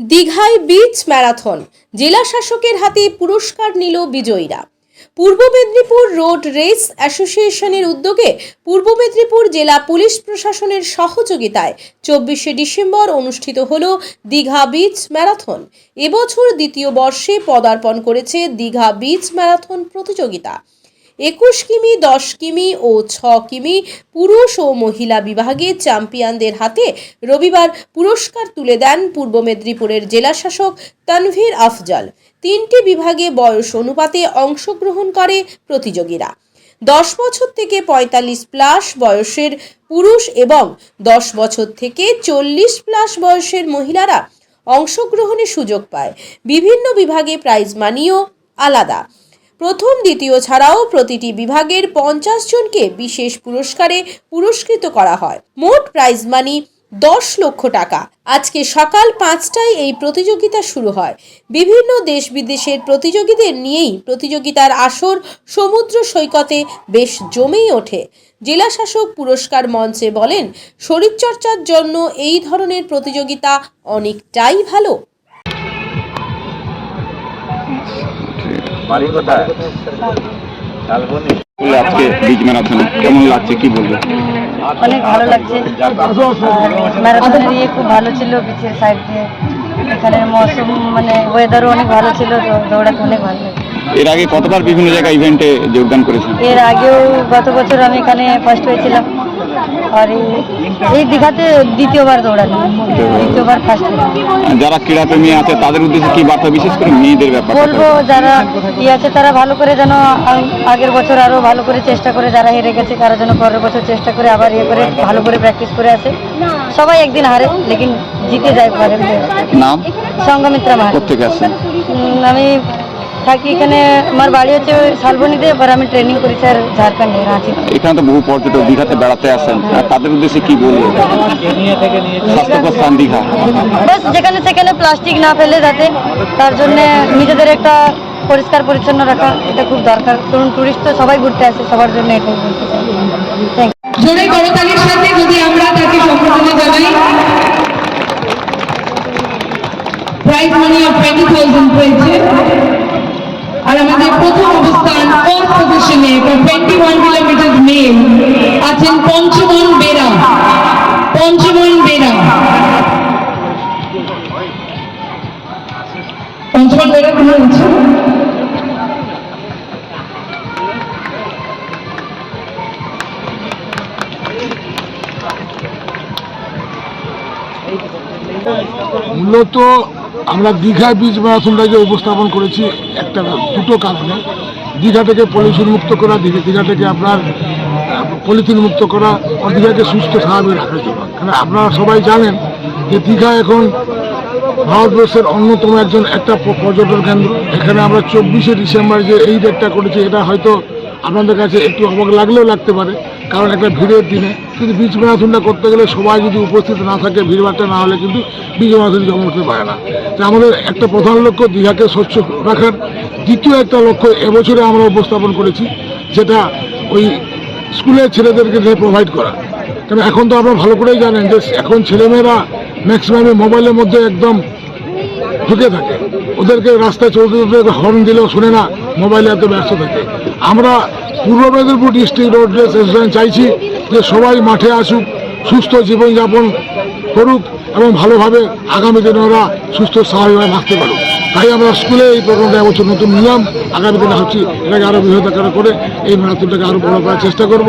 দীঘায় beach marathon. জেলা শাসকের হাতে পুরস্কার নিল বিজয়ীরা। পূর্ব মেদিনীপুর রোড রেস অ্যাসোসিয়েশনের উদ্যোগে পূর্ব মেদিনীপুর জেলা পুলিশ প্রশাসনের সহযোগিতায় চব্বিশে ডিসেম্বর অনুষ্ঠিত হল দীঘা বিচ ম্যারাথন। এবছর দ্বিতীয় বর্ষে পদার্পণ করেছে দীঘা বিচ ম্যারাথন প্রতিযোগিতা। একুশ কিমি, দশ কিমি ও ছ কিমি পুরুষ ও মহিলা বিভাগে চ্যাম্পিয়নদের হাতে রবিবার পুরস্কার তুলে দেন পূর্ব মেদিনীপুরের জেলাশাসক তানভীর আফজাল। তিনটি বিভাগে বয়স অনুপাতে অংশগ্রহণ করে প্রতিযোগীরা। দশ বছর থেকে পঁয়তাল্লিশ প্লাস বয়সের পুরুষ এবং দশ বছর থেকে চল্লিশ প্লাস বয়সের মহিলারা অংশগ্রহণের সুযোগ পায়। বিভিন্ন বিভাগে প্রাইজ মানিও আলাদা। প্রথম, দ্বিতীয় ছাড়াও প্রতিটি বিভাগের পঞ্চাশ জনকে বিশেষ পুরস্কারে পুরস্কৃত করা হয়। মোট প্রাইজ মানি দশ লক্ষ টাকা। আজকে সকাল পাঁচটায় এই প্রতিযোগিতা শুরু হয়। বিভিন্ন দেশ বিদেশের প্রতিযোগীদের নিয়েই প্রতিযোগিতার আসর সমুদ্র সৈকতে বেশ জমেই ওঠে। জেলাশাসক পুরস্কার মঞ্চে বলেন, শরীরচর্চার জন্য এই ধরনের প্রতিযোগিতা অনেকটাই ভালো। বাড়ি কোথায়? আজকে বিচ ম্যারাথন কেমন লাগছে? কি বলবে? অনেক ভালো লাগছে। ম্যারাথনের ইয়ে খুব ভালো ছিল বিচের সাইড দিয়ে। এখানের মৌসুম মানে ওয়েদারও অনেক ভালো ছিল দৌড়াতে অনেক ভালো এর আগে কতবার বিভিন্ন জায়গায় ইভেন্টে যোগদান করেছেন? এর আগেও গত বছর আমি এখানে ফার্স্ট হয়েছিলাম। আর এই- দীঘাতে দ্বিতীয়বার দৌড়ালাম দ্বিতীয়বার ফার্স্ট যারা ক্রীড়াপ্রেমী আছে তাদের উদ্দেশ্যে কি বার্তা বিশেষ করে মেয়েদের ব্যাপারটা? বলব যারা ইয়ে আছে তারা ভালো করে যেন আগের বছর আরও ভালো করে চেষ্টা করে যারা হেরে গেছে তারা যেন পরের বছর চেষ্টা করে আবার ইয়ে করে ভালো করে প্র্যাকটিস করে আসে। সবাই একদিন হারে লেকিন জিতে যায় পারে নাম? সঙ্গমিত্রা মাহাত। উম, আমি থাকি এখানে আমার বাড়ি হচ্ছে ওই শালবনিতে এবার আমি ট্রেনিং করি স্যার ঝাড়খণ্ডে রাঁচি এখানে তো বহু পর্যটক দীঘাতে বেড়াতে আসেন তাদের উদ্দেশ্যে কি বলব স্বাস্থ্যকর স্থান দীঘা বাস যেখানে সেখানে প্লাস্টিক না ফেলে যাতে তার জন্য নিজেদের একটা পরিষ্কার পরিচ্ছন্ন রাখা এটা খুব দরকার কারণ টুরিস্ট তো সবাই ঘুরতে আসে সবার জন্য এটাই বলতে চাই থ্যাংক জোরে করতালির সাথে যদি আমরা তাকে সম্বোধনা জানাই prize money of twenty thousand মূলত আমরা দীঘা বীজ ম্যারাথনটাকে উপস্থাপন করেছি, একটা দুটো কারণে। দীঘা থেকে পলিথিন মুক্ত করা, দীঘা দীঘা থেকে আপনার পলিথিন মুক্ত করা, আর দীঘাকে সুস্থ স্বাভাবিক রাখার জন্য। কারণ আপনারা সবাই জানেন যে দীঘা এখন ভারতবর্ষের অন্যতম একজন একটা পর্যটন কেন্দ্র। এখানে আমরা চব্বিশে ডিসেম্বর যে এই ডেটটা করেছি, এটা হয়তো আপনাদের কাছে একটু অবাক লাগলেও লাগতে পারে, কারণ একটা ভিড়ের দিনে। কিন্তু বীজ ম্যারাথনটা করতে গেলে সবাই যদি উপস্থিত না থাকে ভিড়ভাড়টা, না হলে কিন্তু বীজ ম্যারাথন উঠতে পারে না। তো আমাদের একটা প্রধান লক্ষ্য, দীঘাকে স্বচ্ছ রাখার। দ্বিতীয় একটা লক্ষ্য, এবছরে আমরা উপস্থাপন করেছি, যেটা ওই স্কুলের ছেলেদেরকে প্রোভাইড করা। কারণ এখন তো আপনারা ভালো করেই জানেন যে এখন ছেলেমেয়েরা ম্যাক্সিমামে মোবাইলের মধ্যে একদম ঢুকে থাকে। ওদেরকে রাস্তায় চলতে চলতে হর্ন দিলেও শুনে না মোবাইলে এত ব্যস্ত থাকে। আমরা Purba Medinipur district road race association চাইছি যে সবাই মাঠে আসুক, সুস্থ জীবনযাপন করুক এবং ভালোভাবে আগামী দিনে ওরা সুস্থ স্বাভাবিকভাবে থাকতে পারুক। তাই আমরা স্কুলে এই প্রোগ্রামটা এবছর নতুন নিলাম। আগামী দিনে হচ্ছে এটাকে আরও বৃহৎ করে এই ম্যারাথনটাকে আরও বড় করার চেষ্টা করব।